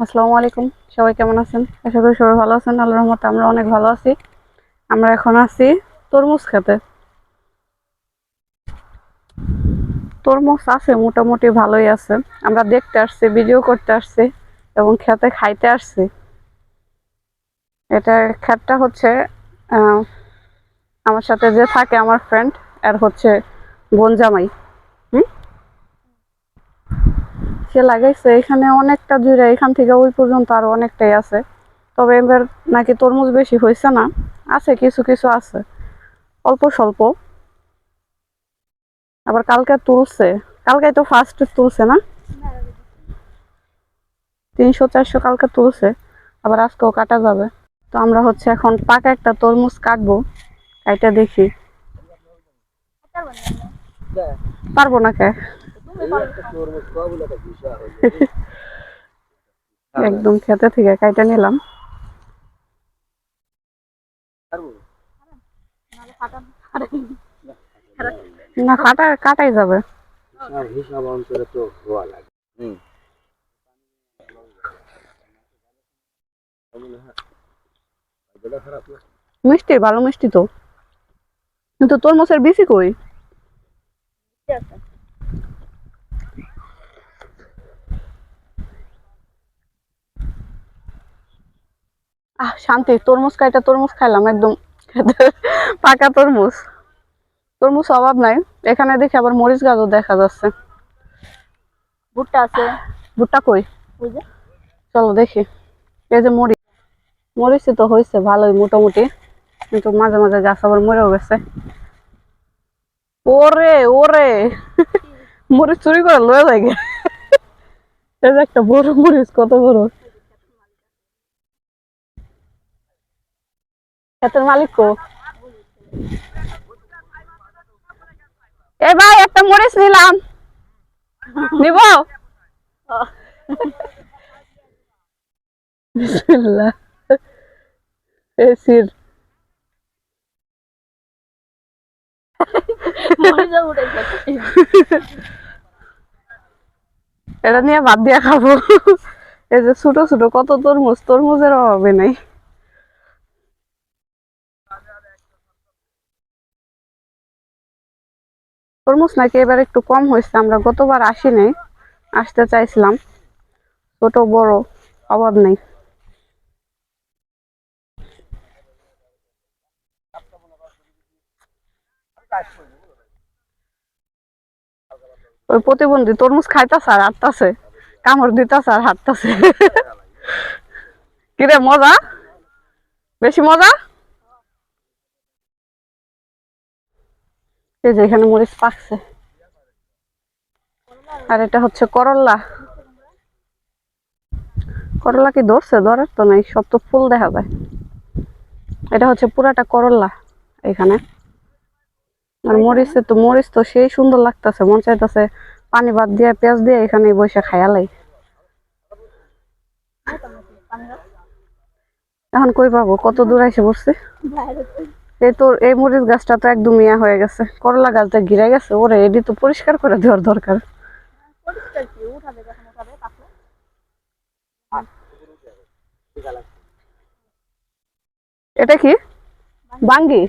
আসসালামু আলাইকুম। সবাই কেমন আছেন? আশা করি সবাই ভালো আছেন। আল্লাহর রহমতে আমরা অনেক ভালো আছি। আমরা এখন আছি তরমুজ খেতে। তরমুজ আছে, মোটামুটি ভালোই আছে। আমরা দেখতে আসছি ভিডিও করতে আসছি এবং খেতে খাইতে আসছি। এটা খেতটা হচ্ছে আমার সাথে যে থাকে আমার ফ্রেন্ড আর হচ্ছে বোন জামাই হুম সে লাগাইছে, এখানে অনেকটা জুড়ে এখান থেকে ওই পর্যন্ত আরও অনেকটাই আছে। তবে এবার নাকি তরমুজ বেশি হয়েছে না, আছে, কিছু কিছু আছে। অল্প স্বল্প। আবার কালকে তুলছে। কালকে তো ফার্স্ট তুলছে না? তিনশো, চারশো কালকে তুলছে, আবার আজকেও কাটা যাবে। তো আমরা হচ্ছে এখন পাকা একটা তরমুজ কাটবো। এটা দেখি। পারব না কে একদম খেতে থেকে কাইটা নিলাম। না কাটা কাটাই যাবে। হিসাব অন্তরে তো হওয়া লাগে। খারাপ মিষ্টি ভালো মিষ্টি তো। কিন্তু তরমুজের বেশি কই? আহ শান্তি তরমুজ খাইটা তরমুজ খাইলাম একদম পাকা তরমুজ। তরমুজ অভাব নাই। এখানে দেখি আবার মরিচ গাছও দেখা যাচ্ছে। ভুট্টা আছে। ভুট্টা কই? যে। চলো দেখি। এই যে মরিচ। মরিচই তো হয়েছে ভালোই মোটামুটি। কিন্তু মাঝে মাঝে গাছ আবার মরেও গেছে। ওরে ওরে! মরিচ চুরি করে লয়ে যায় এই যে একটা বড় মরিচ কত বড়? ক্ষেতের মালিক কো? এ ভাই একটা মরিচ নিলাম। নিব? বিসমিল্লাহ। এসির এটা নিয়ে বাদ দিয়া খাব। এই যে ছোট ছোট কত তরমুজ তরমুজের অভাবে নাই। তরমুজ নাকি এবার একটু কম হয়েছে, আমরা গতবার আসি নাই আসতে চাইছিলাম। ছোট, বড়, অভাব নেই। ওই প্রতিবন্ধী তরমুজ খাইতাছে আর হাঁটতাছে, কামড় দিতাছে আর হাঁটতাছে। কিরে, মজা? বেশি মজা? এই যে এখানে মরিচ পাকছে। আর এটা হচ্ছে করল্লা করল্লা কি ধরছে? ধরার তো নাই, সব তো ফুল দেখা যায়। এটা হচ্ছে পুরাটা করল্লা এখানে। আর মরিচে তো, মরিচ তো সেই সুন্দর লাগতেছে, মন চাইতেছে পানি ভাত দিয়ে, পেঁয়াজ দিয়ে এখানে বসে খায়ালাই এখন কই পাবো? কত দূর এসে বসছি এই তো এই মরিচ গাছটা তো একদম ইয়া হয়ে গেছে। করলা গাছটা ঘিরে গেছে ওরে এটি তো পরিষ্কার করে দেওয়ার দরকার। এটা কি? বাঙ্গি?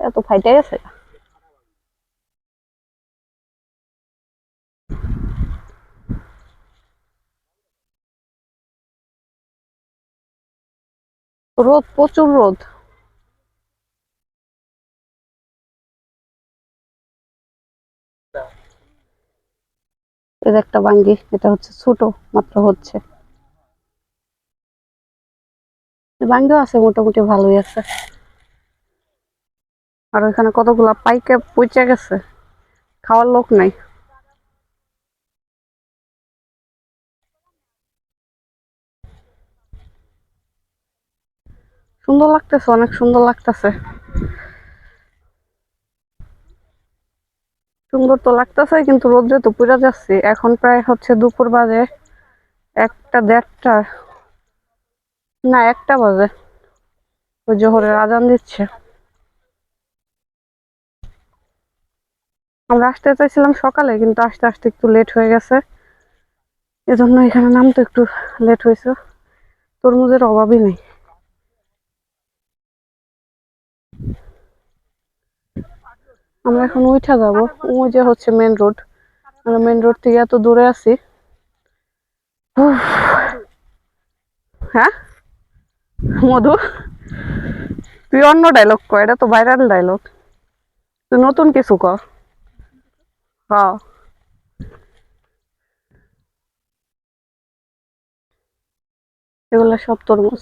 এত ফাইটে গেছে। রোদ প্রচুর রোদ। যে একটা বাঙ্গি, এটা হচ্ছে ছোট, মাত্র হচ্ছে। বাঙ্গিও আছে, মোটামুটি ভালোই আছে। আর ওইখানে কতগুলা পাইকে পচে গেছে, খাওয়ার লোক নাই। সুন্দর লাগতেছে, অনেক সুন্দর লাগতেছে। সুন্দর তো লাগতেছে, কিন্তু রোদ্রে তো পুরা যাচ্ছে। এখন প্রায় হচ্ছে দুপুর বাজে, একটা দেড়টা, না, একটা বাজে। ওই জোহরের আজান দিচ্ছে। আমরা আসতে চাইছিলাম সকালে, কিন্তু আসতে আসতে একটু লেট হয়ে গেছে। এজন্য এখানে নামতে একটু লেট হয়েছে। তরমুজের অভাবই নেই। আমরা এখন উঠা যাব। ওই যে হচ্ছে মেন রোড আমরা মেন রোড থেকে এত দূরে আছি। হ্যাঁ? মধু? তুই অন্য ডায়লগ কর, এটা তো ভাইরাল ডায়লগ তুই নতুন কিছু কর। হ্যাঁ এগুলো সব তরমুজ।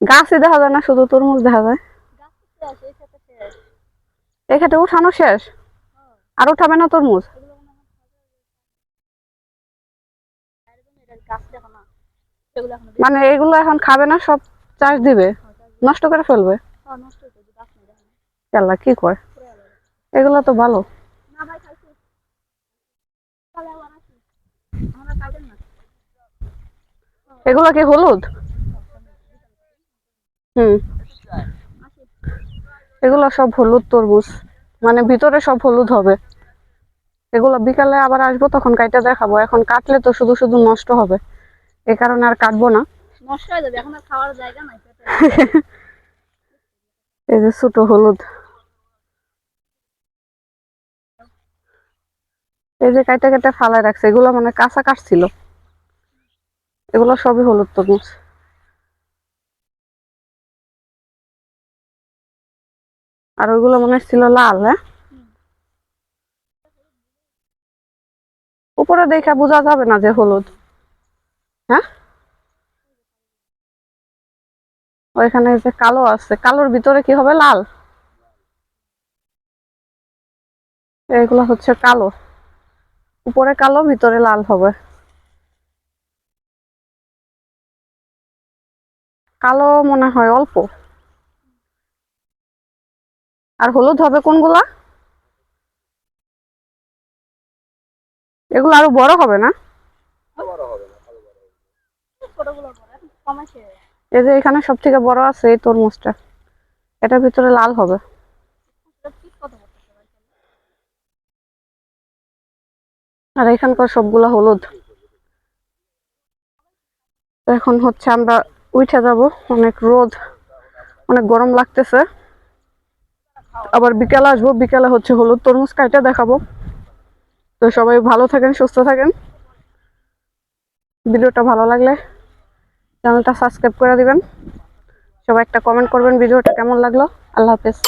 গাছে দেখা যায় না, শুধু তরমুজ দেখা যায় গাছ তো শেষ এই সাথে শেষ এখানে উঠানো শেষ। আর উঠাবে না তরমুজ। মনে এগুলো এখন খাবে না, সব চাষ দিবে। নষ্ট করে ফেলবে। কি কয়? এগুলো তো ভালো। এগুলো কি হলুদ? হুম। এগুলো সব হলুদ তরমুজ। মানে ভিতরে সব হলুদ হবে। এগুলো বিকালে আবার আসব তখন কাইটে দেখাবো। এখন কাটলে তো শুধু শুধু নষ্ট হবে। এই কারণে আর কাটবো না। নষ্ট হয়ে যাবে এখন আর খাওয়ার জায়গা নাই। এই যে ছোট হলুদ। এই যে কাইটা কেটে ফালাই রাখছে এগুলো মানে কাঁচা কাটছিল এগুলো সবই হলুদ তরমুজ। আর ওইগুলো মনে হয় ছিল লাল হ্যাঁ? উপরে দেখে বোঝা যাবে না যে হলুদ। হ্যাঁ? ওইখানে যে কালো আছে, কালোর ভিতরে কি হবে? লাল। এগুলো হচ্ছে কালো। উপরে কালো, ভিতরে লাল হবে। কালো মনে হয় অল্প। আর হলুদ হবে কোনগুলা? এগুলো আরও বড় হবে না? এই যে এখানে সব থেকে বড় আছে এই তরমুজটা। এটার ভিতরে লাল হবে। আর এখানকার সবগুলা হলুদ। এখন হচ্ছে আমরা উঠে যাব। অনেক রোদ, অনেক গরম লাগতেছে। আবার বিকালে আসব, বিকালে হচ্ছে হলুদ তরমুজ কাইটা দেখাবো। তো সবাই ভালো থাকেন, সুস্থ থাকেন। ভিডিওটা ভালো লাগলে চ্যানেলটা সাবস্ক্রাইব করে দিবেন। সবাই একটা কমেন্ট করবেন ভিডিওটা কেমন লাগল। আল্লাহ হাফেজ।